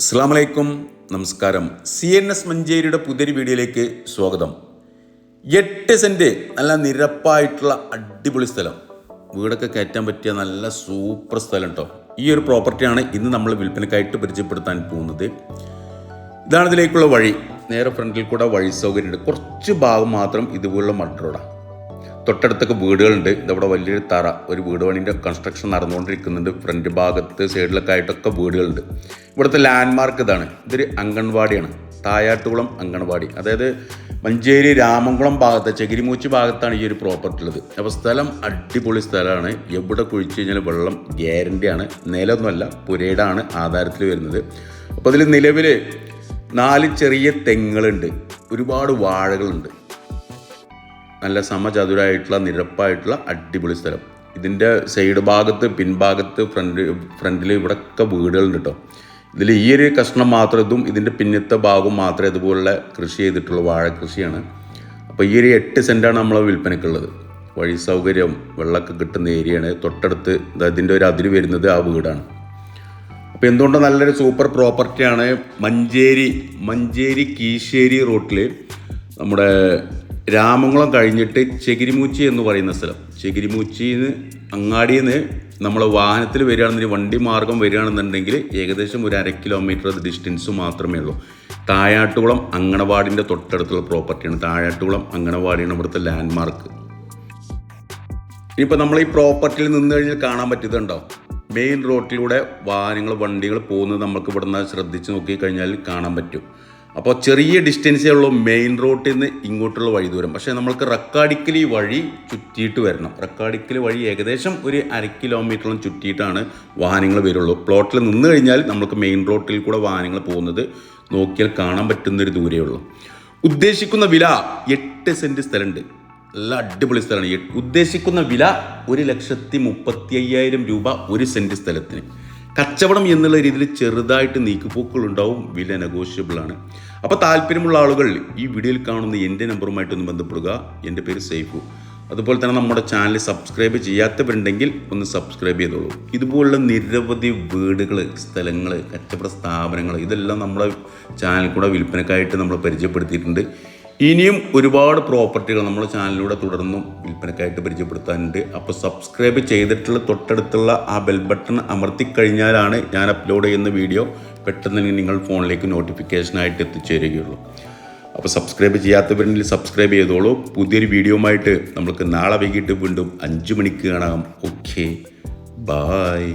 അസ്സാം നമസ്കാരം. C N S മഞ്ചേരിയുടെ പുതിയൊരു വീഡിയോയിലേക്ക് സ്വാഗതം. എട്ട് സെന്റ് നല്ല നിരപ്പായിട്ടുള്ള അടിപൊളി സ്ഥലം. വീടൊക്കെ കയറ്റാൻ പറ്റിയ നല്ല സൂപ്പർ സ്ഥലം കേട്ടോ ഈ ഒരു പ്രോപ്പർട്ടിയാണ് ഇന്ന് നമ്മൾ വിൽപ്പനക്കായിട്ട് പരിചയപ്പെടുത്താൻ പോകുന്നത്. ഇതാണ് ഇതിലേക്കുള്ള വഴി. നേരെ ഫ്രണ്ടിൽ കൂടെ വഴി സൗകര്യമുണ്ട്. കുറച്ച് ഭാഗം മാത്രം ഇതുപോലുള്ള മഡ് റോഡാണ് തൊട്ടടുത്തൊക്കെ വീടുകളുണ്ട്. ഇതവിടെ വലിയൊരു തറ. ഒരു വീട് പണിന്റെ കൺസ്ട്രക്ഷൻ നടന്നുകൊണ്ടിരിക്കുന്നുണ്ട്. ഫ്രണ്ട് ഭാഗത്ത് സൈഡിലൊക്കെ ആയിട്ടൊക്കെ വീടുകളുണ്ട്. ഇവിടുത്തെ ലാൻഡ്മാർക്ക് ഇതാണ്. ഇതൊരു അംഗൻവാടിയാണ്. തായാട്ടുകുളം അംഗൻവാടി. അതായത് മഞ്ചേരി രാമംകുളം ഭാഗത്ത് ചകിരിമൂച്ചി ഭാഗത്താണ് ഈ ഒരു പ്രോപ്പർട്ടി ഉള്ളത്. അപ്പോൾ സ്ഥലം അടിപൊളി സ്ഥലമാണ്. എവിടെ കുഴിച്ചു കഴിഞ്ഞാൽ വെള്ളം ഗ്യാരന്റിയാണ് നിലമൊന്നുമല്ല പുരയിടാണ് ആധാരത്തിൽ വരുന്നത്. അപ്പോൾ അതിൽ നിലവിൽ നാല് ചെറിയ തെങ്ങുകളുണ്ട്. ഒരുപാട് വാഴകളുണ്ട്. നല്ല സമചതുരായിട്ടുള്ള നിരപ്പായിട്ടുള്ള അടിപൊളി സ്ഥലം. ഇതിന്റെ സൈഡ് ഭാഗത്ത് പിൻഭാഗത്ത് ഫ്രണ്ട് ഫ്രണ്ടിൽ ഇവിടെയൊക്കെ വീടുകളുണ്ട് കേട്ടോ ഇതിൽ ഈ ഒരു കഷ്ണം മാത്രം ഇതും ഇതിന്റെ പിന്നത്തെ ഭാഗം മാത്രമേ ഇതുപോലുള്ള കൃഷി ചെയ്തിട്ടുള്ള വാഴ കൃഷിയാണ്. അപ്പോൾ ഈ ഒരു എട്ട് സെന്റാണ് നമ്മൾ വിൽപ്പനയ്ക്കുള്ളത് വഴി സൗകര്യം വെള്ളമൊക്കെ കിട്ടുന്ന ഏരിയയാണ്. തൊട്ടടുത്ത് ഇതിന്റെ ഒരു അതിര് വരുന്നത് ആ വീടാണ്. അപ്പോൾ എന്തുകൊണ്ട് നല്ലൊരു സൂപ്പർ പ്രോപ്പർട്ടിയാണ് മഞ്ചേരി മഞ്ചേരി കീശ്ശേരി റൂട്ടിൽ നമ്മുടെ രാമംകുളം കഴിഞ്ഞിട്ട് ചെകിരിമൂച്ചി എന്ന് പറയുന്ന സ്ഥലം. ചെകിരിമൂച്ചിന്ന് അങ്ങാടിയിൽ നിന്ന് നമ്മൾ വാഹനത്തിൽ വരികയാണെന്നുണ്ടെങ്കിൽ വണ്ടി മാർഗം വരികയാണെന്നുണ്ടെങ്കിൽ ഏകദേശം ഒരു അര കിലോമീറ്റർ ഡിസ്റ്റൻസ് മാത്രമേ ഉള്ളൂ. തായാട്ടുകുളം അങ്കണവാടിന്റെ തൊട്ടടുത്തുള്ള പ്രോപ്പർട്ടിയാണ് തായാട്ടുകുളം അങ്കണവാടിയാണ് ഇവിടുത്തെ ലാൻഡ്മാർക്ക് ഇനിയിപ്പോൾ നമ്മൾ ഈ പ്രോപ്പർട്ടിയിൽ നിന്ന് കഴിഞ്ഞാൽ കാണാൻ പറ്റിയതുണ്ടോ? മെയിൻ റോട്ടിലൂടെ വാഹനങ്ങൾ വണ്ടികൾ പോകുന്നത് നമുക്ക് ഇവിടുന്ന് ശ്രദ്ധിച്ച് നോക്കി കഴിഞ്ഞാൽ കാണാൻ പറ്റും. അപ്പോൾ ചെറിയ ഡിസ്റ്റൻസേ ഉള്ളൂ മെയിൻ റോട്ടിൽ നിന്ന് ഇങ്ങോട്ടുള്ള വഴി ദൂരം. പക്ഷേ നമ്മൾക്ക് റക്കാടിക്കലി വഴി ചുറ്റിയിട്ട് വരണം. റക്കാടിക്കൽ വഴി ഏകദേശം ഒരു അര കിലോമീറ്ററോളം ചുറ്റിയിട്ടാണ് വാഹനങ്ങൾ വരുള്ളൂ. പ്ലോട്ടിൽ നിന്ന് കഴിഞ്ഞാൽ നമുക്ക് മെയിൻ റോട്ടിൽ കൂടെ വാഹനങ്ങൾ പോകുന്നത് നോക്കിയാൽ കാണാൻ പറ്റുന്നൊരു ദൂരേ ഉള്ളൂ. ഉദ്ദേശിക്കുന്ന വില എട്ട് സെന്റ് സ്ഥലമുണ്ട് നല്ല അടിപൊളി സ്ഥലമാണ്. ഉദ്ദേശിക്കുന്ന വില ഒരു ലക്ഷത്തി മുപ്പത്തി അയ്യായിരം രൂപ ഒരു സെന്റ് സ്ഥലത്തിന്. കച്ചവടം എന്നുള്ള രീതിയിൽ ചെറുതായിട്ട് നീക്കുപോക്കുകൾ ഉണ്ടാവും വില നെഗോഷ്യബിൾ ആണ് അപ്പോൾ താല്പര്യമുള്ള ആളുകൾ ഈ വീഡിയോയിൽ കാണുന്ന എന്റെ നമ്പറുമായിട്ടൊന്ന് ബന്ധപ്പെടുക. എന്റെ പേര് സൈഫു. അതുപോലെ തന്നെ നമ്മുടെ ചാനൽ സബ്സ്ക്രൈബ് ചെയ്യാത്തവരുണ്ടെങ്കിൽ ഒന്ന് സബ്സ്ക്രൈബ് ചെയ്തോളൂ. ഇതുപോലുള്ള നിരവധി വീടുകൾ സ്ഥലങ്ങൾ കച്ചവട സ്ഥാപനങ്ങൾ ഇതെല്ലാം നമ്മുടെ ചാനൽ കൂടെ വിൽപ്പനക്കായിട്ട് നമ്മൾ പരിചയപ്പെടുത്തിയിട്ടുണ്ട്. ഇനിയും ഒരുപാട് പ്രോപ്പർട്ടികൾ നമ്മുടെ ചാനലിലൂടെ തുടർന്നും വിൽപ്പനക്കായിട്ട് പരിചയപ്പെടുത്താനുണ്ട്. അപ്പോൾ സബ്സ്ക്രൈബ് ചെയ്തിട്ടുള്ള തൊട്ടടുത്തുള്ള ആ ബെൽ ബട്ടൺ അമർത്തി കഴിഞ്ഞാലാണ് ഞാൻ അപ്ലോഡ് ചെയ്യുന്ന വീഡിയോ പെട്ടെന്ന് തന്നെ നിങ്ങൾ ഫോണിലേക്ക് നോട്ടിഫിക്കേഷനായിട്ട് എത്തിച്ചേരുകയുള്ളൂ. അപ്പോൾ സബ്സ്ക്രൈബ് ചെയ്യാത്തവരുണ്ടെങ്കിൽ സബ്സ്ക്രൈബ് ചെയ്തോളൂ. പുതിയൊരു വീഡിയോയുമായിട്ട് നമ്മൾക്ക് നാളെ വൈകിട്ട് വീണ്ടും അഞ്ച് മണിക്ക് കാണാം. Okay bye